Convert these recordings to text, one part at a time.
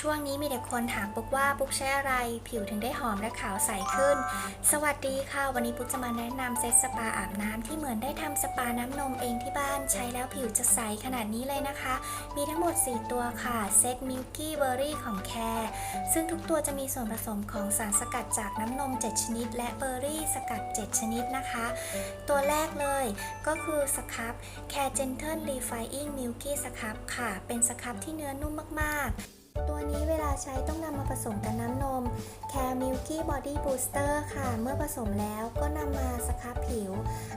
ช่วงนี้มีแต่คนถามปุ๊กว่าปุ๊กใช้อะไร ผิวถึงได้หอมและขาวใสขึ้น สวัสดีค่ะ วันนี้ปุ๊กจะมาแนะนำเซตสปาอาบน้ำที่เหมือนได้ทำสปาน้ำนมเองที่บ้านใช้แล้วผิวจะใสขนาดนี้เลยนะคะ มีทั้งหมด 4 ตัวค่ะ เซตมิลกี้เบอร์รี่ของแคร์ซึ่งทุกตัวจะมีส่วนผสมของสารสกัดจากน้ำนม 7 ชนิด และเบอร์รี่สกัด 7 ชนิดนะคะ ตัวแรกเลยก็คือสครับ Care Gentle Refining Milky สครับค่ะ เป็นสครับที่เนื้อนุ่มมากๆ ตัวนี้เวลาใช้ต้องนำมาผสมกับน้ำนม Care Milky Body Booster ค่ะ เมื่อผสมแล้วก็นำมาสครับผิว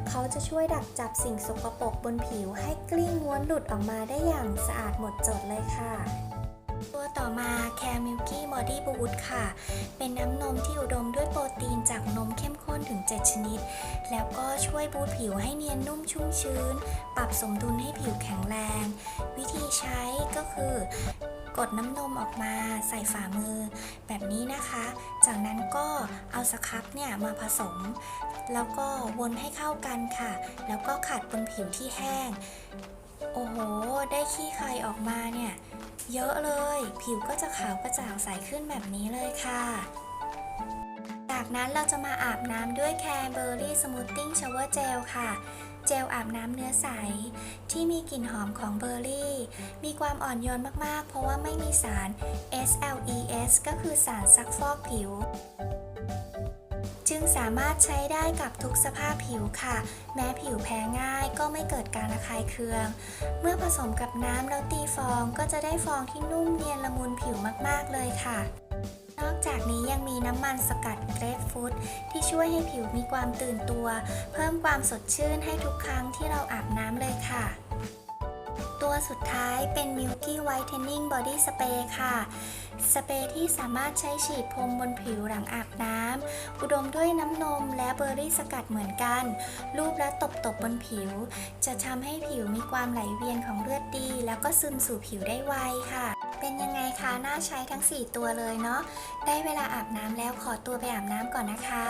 เขาจะช่วยดักจับสิ่งสกปรกบนผิว ให้กลิ้งม้วนหลุดออกมาได้อย่างสะอาดหมดจดเลยค่ะตัวต่อมา Care Milky Body Boost ค่ะ เป็นน้ำนมที่อุดมด้วยโปรตีนจากนมเข้มข้นถึง 7 ชนิด แล้วก็ช่วยบูตผิวให้เนียนนุ่มชุ่มชื้น ปรับสมดุลให้ผิวแข็งแรง วิธีใช้ก็คือ กดน้ำนมออกมาใส่ฝ่ามือ แบบนี้นะคะ จากนั้นก็เอาสครับเนี่ยมาผสม แล้วก็วนให้เข้ากันค่ะ แล้วก็ขัดบนผิวที่แห้ง โอ้โห ได้ขี้ใครออกมาเนี่ย เยอะเลย ผิวก็จะขาวกระจ่างใสขึ้นแบบนี้เลยค่ะจากนั้นเราจะมาอาบน้ำด้วยแคร์เบอร์รี่สมูทติ้งชาวเวอร์เจลค่ะ เจลอาบน้ำเนื้อใส ที่มีกลิ่นหอมของเบอร์รี่ มีความอ่อนโยนมากๆ เพราะว่าไม่มีสาร SLES ก็คือสารซักฟอกผิว จึงสามารถใช้ได้กับทุกสภาพผิวค่ะ แม้ผิวแพ้ง่ายก็ไม่เกิดการระคายเคือง เมื่อผสมกับน้ำแล้วตีฟองก็จะได้ฟองที่นุ่มเนียนละมุนผิวมากๆเลยค่ะ นอกจากนี้ยังมีน้ำมันสกัดเกรปฟรุตที่ช่วยให้ผิวมีความตื่นตัว เพิ่มความสดชื่นให้ทุกครั้งที่เราอาบน้ำเลยค่ะตัวสุดท้ายเป็น Milky Whitening Body Spray ค่ะ สเปรย์ที่สามารถใช้ฉีดพรมบนผิวหลังอาบน้ำ อุดมด้วยน้ำนมและเบอร์รี่สกัดเหมือนกันลูบและตบๆบบนผิว จะทำให้ผิวมีความไหลเวียนของเลือดดี แล้วก็ซึมสู่ผิวได้ไวค่ะ เป็นยังไงคะ น่าใช้ทั้ง 4 ตัวเลยเนาะ ได้เวลาอาบน้ำแล้วขอตัวไปอาบน้ำก่อนนะคะ